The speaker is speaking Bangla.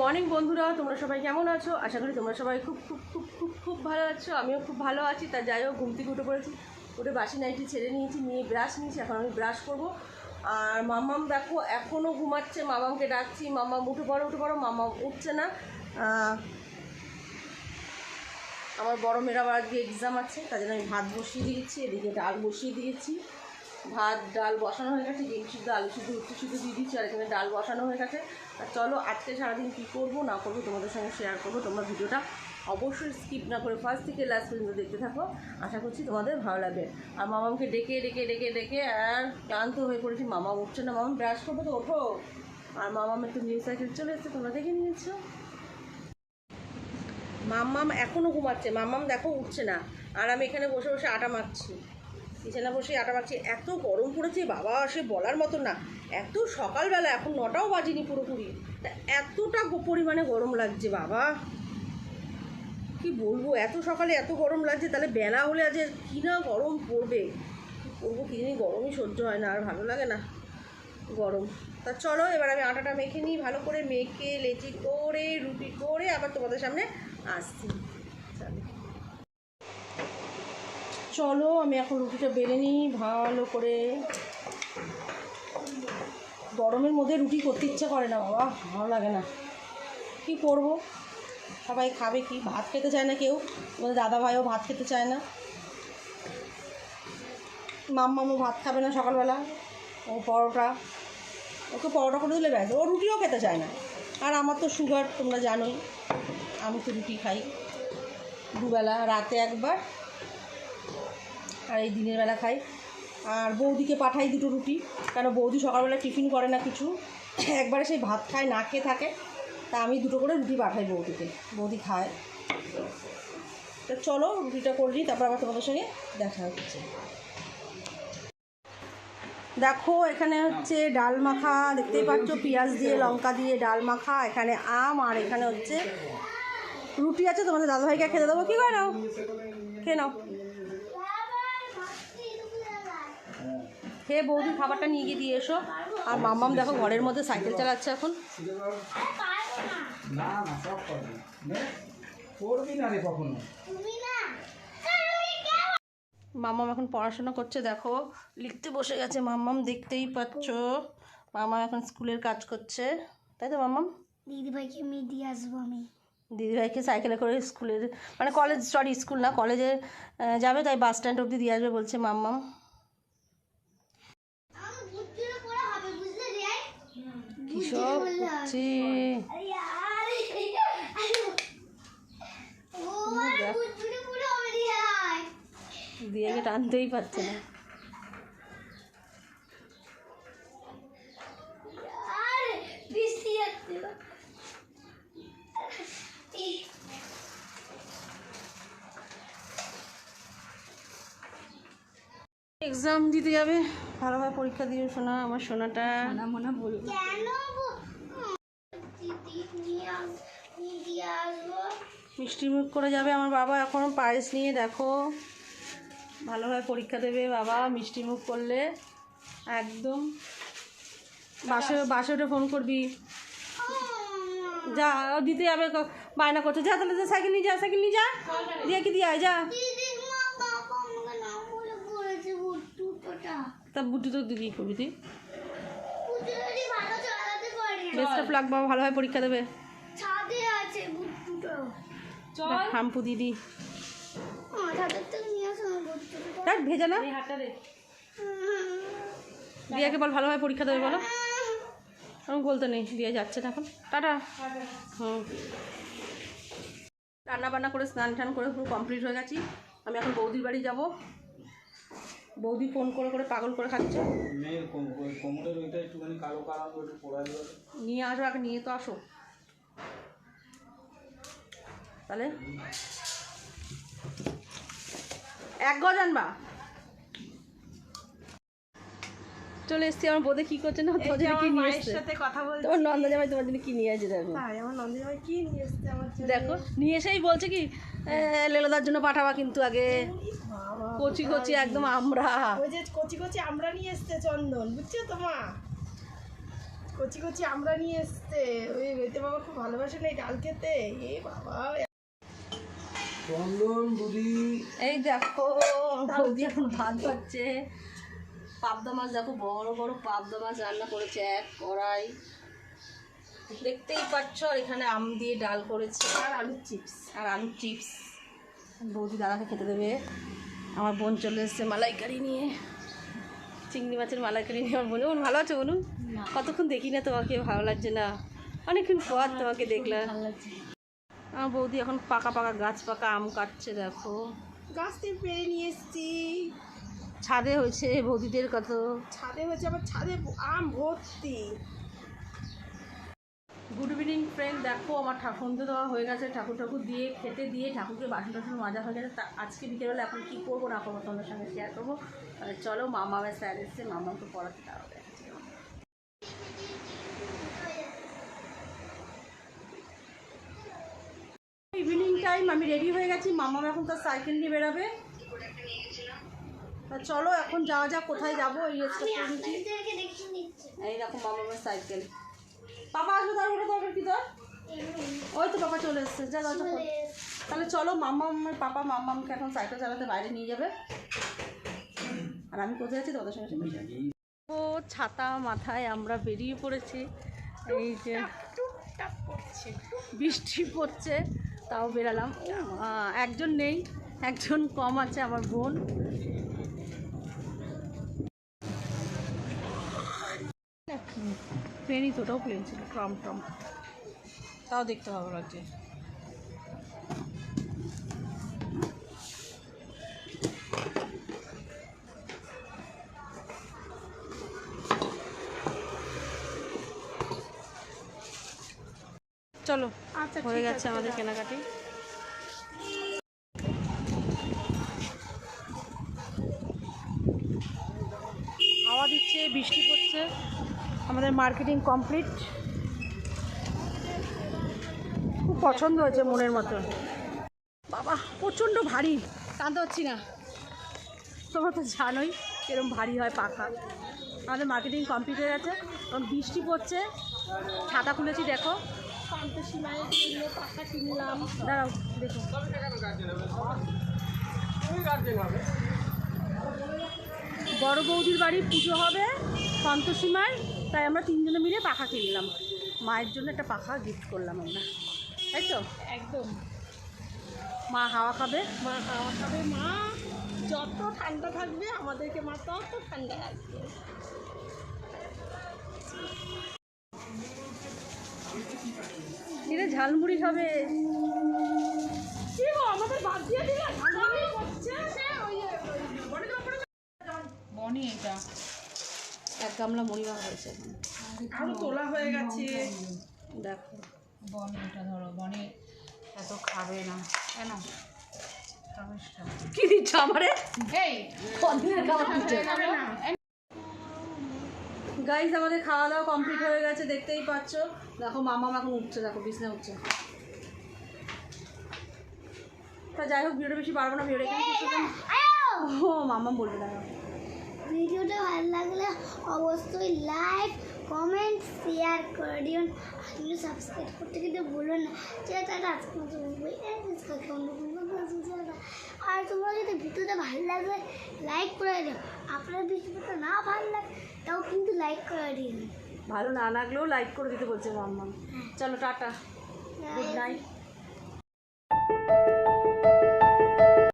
মর্নিং বন্ধুরা, তোমরা সবাই কেমন আছো? আশা করি তোমরা সবাই খুব খুব খুব খুব খুব ভালো আছো। আমিও খুব ভালো আছি। তা যাই হোক, ঘুম থেকে উঠে পড়েছি, উঠে বাসি নাইটি ছেড়ে নিয়েছি, নিয়ে ব্রাশ নিয়েছি, এখন আমি ব্রাশ করব। আর মামাম দেখো এখনও ঘুমাচ্ছে। মামামকে ডাকছি মামাম উঠে পড়ো উঠে পড়ো। মামাম উঠছে না। আমার বড় মেয়ের আবার আজকে এক্সাম আছে, তার জন্য আমি ভাত বসিয়ে দিয়েছি, এদিকে ডাল বসিয়ে দিয়েছি। ভাত, ডাল বসানো হয়ে গেছে, ডিম সিদ্ধ, আলু সিদ্ধ উচ্চ সিদ্ধ দিয়ে দিচ্ছি, আর এখানে ডাল বসানো হয়ে গেছে। আর চলো, আজকে সারাদিন কী করব না করব তোমাদের সঙ্গে শেয়ার করব। তোমরা ভিডিওটা অবশ্যই স্কিপ না করে ফার্স্ট থেকে লাস্ট পর্যন্ত দেখতে থাকো। আশা করছি তোমাদের ভালো লাগবে। আর মামামকে ডেকে ডেকে ডেকে ডেকে আর ক্লান্ত হয়ে পড়েছি। মামা উঠছে না মামা ব্রাশ করব তো, ওঠো। আর মামামের তো নিউ সাইকেল চলে এসছে, তোমরা দেখে নিয়েছো। মাম্মাম এখনও ঘুমাচ্ছে মাম্মাম দেখো উঠছে না। আর আমি এখানে বসে বসে আটা মাখছি। বিছানা বসে আটা মাখছি। এত গরম পড়েছে, বাবা, সে বলার মতো না। এত সকালবেলা, এখন নটাও বাজিনি পুরোপুরি। তা এতটা পরিমাণে গরম লাগছে, বাবা। কি বলব, এত সকালে এত গরম লাগছে, তাহলে বেলা হলে আজ কী না গরম পড়বে। করব কী জানি গরমই সহ্য হয় না, আর ভালো লাগে না গরম। তা চলো, এবার আমি আটাটা মেখে নিই, ভালো করে মেখে, লেচি করে, রুটি করে আবার তোমাদের সামনে আসছি। চলো। চলো, আমি এখন রুটিটা বেলে নিই, ভালো করে। গরমের মধ্যে রুটি করতে ইচ্ছে করে না, বাবা, ভালো লাগে না। কি করব? সবাই খাবে কি? ভাত খেতে চায় না কেউ? আমাদের দাদা ভাইও ভাত খেতে চায় না। মাম্মামও ভাত খাবে না সকালবেলা, ও পরোটা। ওকে পরোটা করে দিলে ব্যাস, ও রুটিও খেতে চায় না। আর আমার তো সুগার, তোমরা জানোই, আমি তো রুটি খাই। দুবেলা, রাতে একবার। আর এই দিনের বেলা খাই। আর বৌদিকে পাঠাই দুটো রুটি, কেন বৌদি সকালবেলা টিফিন করে না কিছু। একবারে সেই ভাত খায়, না খেয়ে থাকে। তা আমি দুটো করে রুটি পাঠাই বৌদিকে। বৌদি খায়। তো চলো, রুটিটা করে নিই, তারপর আবার তোমাদের সঙ্গে দেখা হচ্ছে। দেখো, এখানে হচ্ছে ডাল মাখা, দেখতেই পাচ্ছ, পেঁয়াজ দিয়ে, লঙ্কা দিয়ে ডাল মাখা, এখানে আম, আর এখানে হচ্ছে রুটি আছে। তোমাদের দাদাভাইকে খেতে দেবো। কি করে নাও? খেয়ে নাও। খেয়ে বৌদি খাবারটা নিয়ে গিয়ে দিয়ে এসো। আর মাম্মাম দেখো ঘরের মধ্যে সাইকেল চালাচ্ছে এখন। না না সব করবি। নে, করবি না রে কখনো। মাম্মাম এখন পড়াশোনা করছে দেখো। লিখতে বসে গেছে মাম্মাম দেখতেই পাচ্ছ। মামা এখন স্কুলের কাজ করছে। তাই তো মাম্মাম দিদিভাইকে মেয়ে দিয়ে আসব আমি। দিদিভাইকে সাইকেলে করে স্কুলের মানে কলেজ সরি স্কুল না কলেজে যাবে তাই বাস স্ট্যান্ড অবধি দিয়ে আসবে বলছে মাম্মাম আমার বুদ্ধুরে পড়া হবে বুঝলে রে কী সব আয় দিয়েকে টানতেই পারছে না। এক্সাম দিতে যাবে। ভালোভাবে পরীক্ষা দিয়ে শোনা আমার সোনাটা। কেন বো- দিদি নিয়ে আস- নিয়ে দিয়ে আসব? মিষ্টি মুখ করে যাবে আমার বাবা এখন পায়েস নিয়ে দেখো। ভালোভাবে পরীক্ষা দেবে বাবা মিষ্টি মুখ করলে। একদম। বাসে বাসে উঠে ফোন করবি। যা দিতে যাবে ক- বায়না করছে। যা তাহলে সাইকেল নিয়ে যা সাইকেল নিয়ে যা। দিয়ে কি দিয়ে যা। তা বুদ্ধি তো দিদি করবি তুই। বুদ্ধু যদি ভালো চালাতে পারে বেস্ট অফ লাক বাবা ভালোভাবে পরীক্ষা দেবে। হাম্পু দিদি। দেখ ভেজা না? দিয়াকে বল ভালোভাবে পরীক্ষা দেবে বলো। আমি বলতে নেই দিয়ে যাচ্ছে এখন। টাটা। হুম। রান্না বান্না করে স্নান টান করে পুরো কমপ্লিট হয়ে গেছি। আমি এখন বৌদির বাড়ি যাব। বৌদি ফোন করে করে পাগল করে খাচ্ছে। নিয়ে আসো আগে নিয়ে তো আসো। তাহলে এক গজ আনবা চলে এসছি আমার বোধে কি করছে না তোমার জন্য কি নিয়ে এসছে? সাথে কথা বলছি। তোমার নন্দা জামাই তোমার জন্য কি নিয়ে আসছে দেখো। আমার নন্দী ভাই কি নিয়ে এসছে আমার দেখো নিয়ে এসেই বলছে কি লেলোদার জন্য পাঠাবা কিন্তু আগে। কচি কচি একদম আমরা। ওই যে কচি কচি আমরা নিয়ে এসছে চন্দন বুঝছ তো মা? কচি কচি আমরা নিয়ে এসছে। ওই বাবা খুব ভালোবাসে না এই ডাল খেতে এ বাবা চন্দন বুড়ি এই দেখো বৌদি এখন ভাত পাচ্ছে পাবদা মাছ দেখো বড় বড় পাবদা মাছ রান্না করেছে এক কড়াই। দেখতেই পাচ্ছ আর এখানে আম দিয়ে ডাল করেছে আর আলুর চিপস আর আলুর চিপস। বৌদি দাদাকে খেতে দেবে। আমার বোন চলে এসছে মালাইকারি নিয়ে। চিংড়ি মাছের মালাইকারি নিয়ে। আমার বোন বোন ভালো আছে বলুন? কতক্ষণ দেখি না তোমাকে? ভালো লাগছে না। অনেকক্ষণ পর তোমাকে দেখলাম। আমার বৌদি এখন পাকা পাকা গাছ পাকা আম কাটছে দেখো। গাছ থেকে পেরে নিয়ে এসছি। ছাদে হয়েছে বৌদিদের কত। ছাদে হয়েছে আবার ছাদে আম ভর্তি। গুড ইভিনিং ফ্রেন্ড দেখো আমার ঠাকুর দেওয়া হয়ে গেছে। ঠাকুর ঠাকুর দিয়ে খেতে দিয়ে ঠাকুরকে বাসন টাসন মাজা হয়ে গেছে। তা আজকে বিকেলবেলা এখন কী করব না করব তোমাদের সঙ্গে শেয়ার করব। তাহলে চলো মামা স্যার এসছে মামাকে পড়াতে তারও দেখাচ্ছি ইভিনিং টাইম আমি রেডি হয়ে গেছি। মামা এখন তার সাইকেল নিয়ে বেরাবে। তা চলো এখন যাওয়া যাক কোথায় যাব এই রেস্টটা করে নিচ্ছি। এই দেখো মামামের সাইকেল পাপা আসবে তার ওটা দরকার কি তোর? ওই তো পাপা চলে এসছে যা দরজা তাহলে চলো মাম্মামের পাপা মাম্মামকে এখন সাইকেল চালাতে বাইরে নিয়ে যাবে। আর আমি কোথায় আছি তোমাদের সঙ্গে। ও ছাতা মাথায় আমরা বেরিয়ে পড়েছি। এই যে বৃষ্টি পড়ছে। তাও বেরালাম। একজন নেই, একজন কম আছে আমার বোন। প্লেনই তো, ওটাও প্লেন ছিল ট্রাম ট্রাম তাও দেখতে ভালো লাগছে চলো হয়ে গেছে আমাদের কেনাকাটি। হাওয়া দিচ্ছে বৃষ্টি পড়ছে আমাদের মার্কেটিং কমপ্লিট। খুব পছন্দ হয়েছে মনের মতো। বাবা প্রচণ্ড ভারী টানতে পারছি না। তোমরা তো জানোই এরকম ভারী হয় পাখা। আমাদের মার্কেটিং কমপ্লিট হয়ে গেছে এখন বৃষ্টি পড়ছে ছাতা খুলেছি দেখো। পাখা কিনলাম দাঁড়াও দেখো। বড় বৌদির বাড়ি পুজো হবে সন্তোষী মার তাই আমরা তিনজনে মিলে পাখা কিনলাম। মায়ের জন্য একটা পাখা গিফট করলাম আমরা। তাই তো? একদম। মা হাওয়া খাবে? মা হাওয়া খাবে। মা যত ঠান্ডা থাকবে আমাদেরকে মা তত ঠান্ডা রাখবে। ঝালমুড়ি হবে। আমাদের বাদ দিয়ে দিলে? ঝালমুড়ি করছে সে ওই ওই বড় করে বনি এটা। এক গামলা মুড়ি ভাঙা হয়েছে আরও তোলা হয়ে গেছে। দেখো। বনি এটা ধরো বনি এত খাবে না। কেন? কি দিচ্ছ আমারে? এই কদিনের খাবার দিচ্ছ। খাবে না। গাইজ আমাদের খাওয়া দাওয়া কমপ্লিট হয়ে গেছে, দেখতেই পাচ্ছ। দেখো মামা এখন উঠছে, দেখো, বিছনা উঠছে। তা যাই হোক, ভিডিওটা বেশি পারব না ভিডিও এখানে। ও, মামা বলবে, দাঁড়াও। ভিডিওটা ভালো লাগলে অবশ্যই লাইক, কমেন্ট শেয়ার করে দিন আর সাবস্ক্রাইব করতে কিন্তু ভুলো না। যেটা আজকে মতো বলব। আর তোমরা যদি ভিডিওটা ভালো লাগলে লাইক করে দিও। আপনার ভিডিওটা না ভালো লাগে তাও কিন্তু লাইক করে দিন ভালো না লাগলেও লাইক করে দিতে বলছে মাম্মা। চলো টাটা। Good night